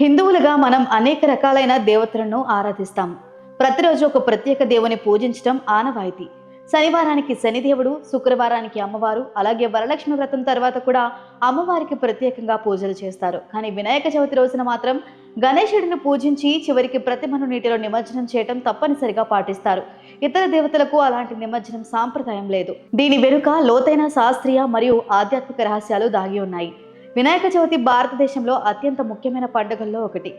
హిందువులుగా మనం అనేక రకాలైన దేవతలను ఆరాధిస్తాం. ప్రతిరోజు ఒక ప్రత్యేక దేవుని పూజించడం ఆనవాయితీ. శనివారానికి శనిదేవుడు శుక్రవారానికి అమ్మవారు అలాగే వరలక్ష్మి వ్రతం తర్వాత కూడా అమ్మవారికి ప్రత్యేకంగా పూజలు చేస్తారు. కానీ వినాయక చవితి రోజున మాత్రం గణేశుడిని పూజించి చివరికి ప్రతిమను నీటిలో నిమజ్జనం చేయటం తప్పనిసరిగా పాటిస్తారు. ఇతర దేవతలకు అలాంటి నిమజ్జనం సాంప్రదాయం లేదు. దీని వెనుక లోతైన శాస్త్రీయ మరియు ఆధ్యాత్మిక రహస్యాలు దాగి ఉన్నాయి. వినాయక చవితి భారతదేశంలో అత్యంత ముఖ్యమైన పండుగల్లో ఒకటి.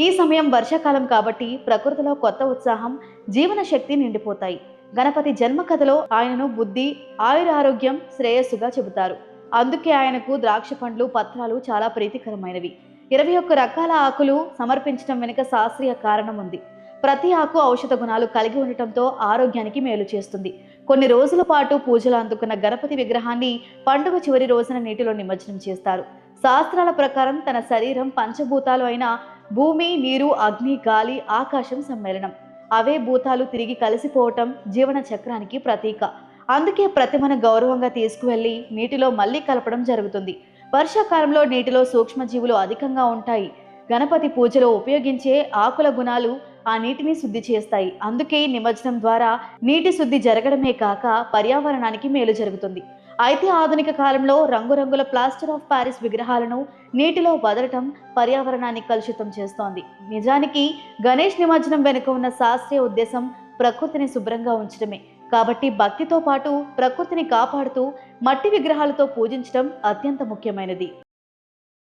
ఈ సమయం వర్షాకాలం కాబట్టి ప్రకృతిలో కొత్త ఉత్సాహం జీవన శక్తి నిండిపోతాయి. గణపతి జన్మ కథలో ఆయనను బుద్ధి ఆయురారోగ్యం శ్రేయస్సుగా చెబుతారు. అందుకే ఆయనకు ద్రాక్ష పండ్లు పత్రాలు చాలా ప్రీతికరమైనవి. ఇరవై ఒక్క రకాల ఆకులు సమర్పించడం వెనుక శాస్త్రీయ కారణం ఉంది. ప్రతి ఆకు ఔషధ గుణాలు కలిగి ఉండటంతో ఆరోగ్యానికి మేలు చేస్తుంది. కొన్ని రోజుల పాటు పూజలు అందుకున్న గణపతి విగ్రహాన్ని పండుగ చివరి రోజున నీటిలో నిమజ్జనం చేస్తారు. శాస్త్రాల ప్రకారం తన శరీరం పంచభూతాలు అయిన భూమి నీరు అగ్ని గాలి ఆకాశం సమ్మేళనం. అవే భూతాలు తిరిగి కలిసిపోవటం జీవన చక్రానికి ప్రతీక. అందుకే ప్రతిమను గౌరవంగా తీసుకువెళ్ళి నీటిలో మళ్ళీ కలపడం జరుగుతుంది. వర్షాకాలంలో నీటిలో సూక్ష్మజీవులు అధికంగా ఉంటాయి. గణపతి పూజలో ఉపయోగించే ఆకుల గుణాలు ఆ నీటిని శుద్ధి చేస్తాయి. అందుకే నిమజ్జనం ద్వారా నీటి శుద్ధి జరగడమే కాక పర్యావరణానికి మేలు జరుగుతుంది. అయితే ఆధునిక కాలంలో రంగురంగుల ప్లాస్టర్ ఆఫ్ ప్యారిస్ విగ్రహాలను నీటిలో వదలటం పర్యావరణాన్ని కలుషితం చేస్తోంది. నిజానికి గణేష్ నిమజ్జనం వెనుక ఉన్న శాస్త్రీయ ఉద్దేశం ప్రకృతిని శుభ్రంగా ఉంచడమే. కాబట్టి భక్తితో పాటు ప్రకృతిని కాపాడుతూ మట్టి విగ్రహాలతో పూజించడం అత్యంత ముఖ్యమైనది.